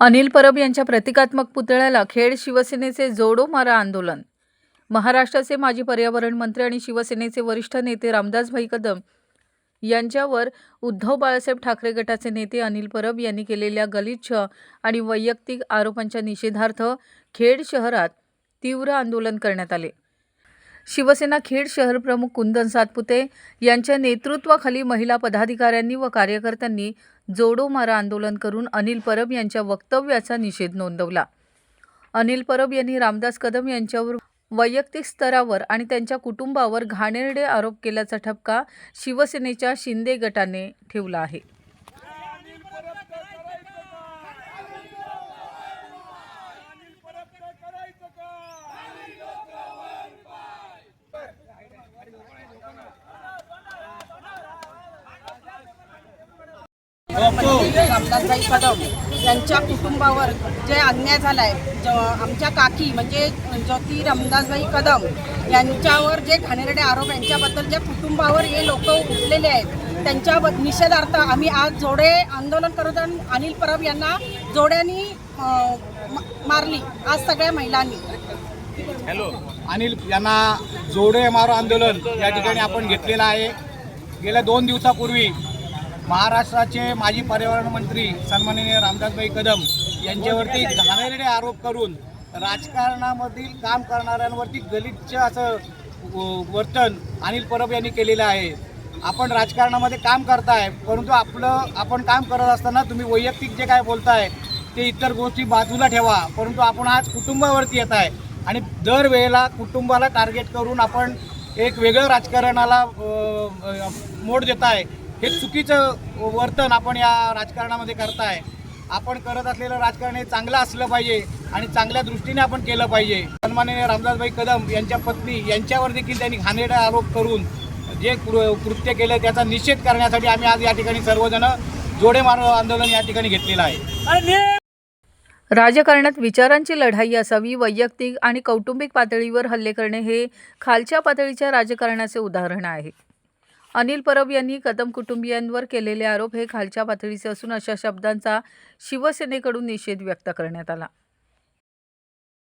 अनिल परब यांच्या प्रतिकात्मक पुतळ्याला खेड शिवसेनेचे जोडो मारा आंदोलन. महाराष्ट्राचे माजी पर्यावरण मंत्री आणि शिवसेनेचे वरिष्ठ नेते रामदासभाई कदम यांच्यावर उद्धव बाळासाहेब ठाकरे गटाचे नेते अनिल परब यांनी केलेल्या गलिच्छ आणि वैयक्तिक आरोपांच्या निषेधार्थ खेड शहरात तीव्र आंदोलन करण्यात आले. शिवसेना खेड शहर प्रमुख कुंदन सातपुते यांच्या नेतृत्वाखाली महिला पदाधिकाऱ्यांनी व कार्यकर्त्यांनी जोडो मारा आंदोलन करून अनिल परब यांच्या वक्तव्याचा निषेध नोंदवला. अनिल परब यांनी रामदास कदम यांच्यावर वैयक्तिक स्तरावर आणि त्यांच्या कुटुंबावर घाणेरडे आरोप केल्याचा ठपका शिवसेनेच्या शिंदे गटाने ठेवला आहे. रामदासबाई कदम यांच्या कुटुंबावर जे अन्याय झालाय ज आमच्या काकी म्हणजे ज्योती रामदासबाई कदम यांच्यावर जे घाणेरडे आरोप यांच्याबद्दल जे कुटुंबावर हे लोक उठलेले आहेत त्यांच्या निषेधार्थ आम्ही आज जोडे आंदोलन करत अनिल परब यांना जोड्यांनी म- मारली आज सगळ्या महिलांनी. हॅलो अनिल यांना जोडे मारो आंदोलन या ठिकाणी आपण घेतलेलं आहे. गेल्या दोन दिवसापूर्वी महाराष्ट्राचे माजी पर्यावरण मंत्री सन्माननीय रामदासभाई कदम यांच्यावरती घाणेरडे आरोप करून राजकारणामधील काम करणाऱ्यांवरती गलिच्छ असं वर्तन अनिल परब यांनी केलेलं आहे. आपण राजकारणामध्ये काम करताय परंतु आपलं आपण काम करत असताना तुम्ही वैयक्तिक जे काय बोलताय ते इतर गोष्टी बाजूला ठेवा. परंतु आपण आज कुटुंबावरती येत आहे आणि दरवेळेला कुटुंबाला टार्गेट करून आपण एक वेगळं राजकारणाला मोड देत आहे हे चुकीचं वर्तन आपण या राजकारणामध्ये करताय. आपण करत असलेलं राजकारण हे चांगलं असलं पाहिजे आणि चांगल्या दृष्टीने आपण केलं पाहिजे. सन्माननीय रामदासभाई कदम यांच्या पत्नी यांच्यावर देखील त्यांनी घाणेरडा आरोप करून जे कृ- कृत्य केलं त्याचा निषेध करण्यासाठी आम्ही आज या ठिकाणी सर्वजण जोडे मारो आंदोलन या ठिकाणी घेतलेलं आहे. राजकारणात विचारांची लढाई असावी वैयक्तिक आणि कौटुंबिक पातळीवर हल्ले करणे हे खालच्या पातळीच्या राजकारणाचे उदाहरण आहे. अनिल परब यांनी कदम कुटुंबियांवर केलेले आरोप हे खालच्या पातळीचे असून अशा शब्दांचा शिवसेनेकडून निषेध व्यक्त करण्यात आला.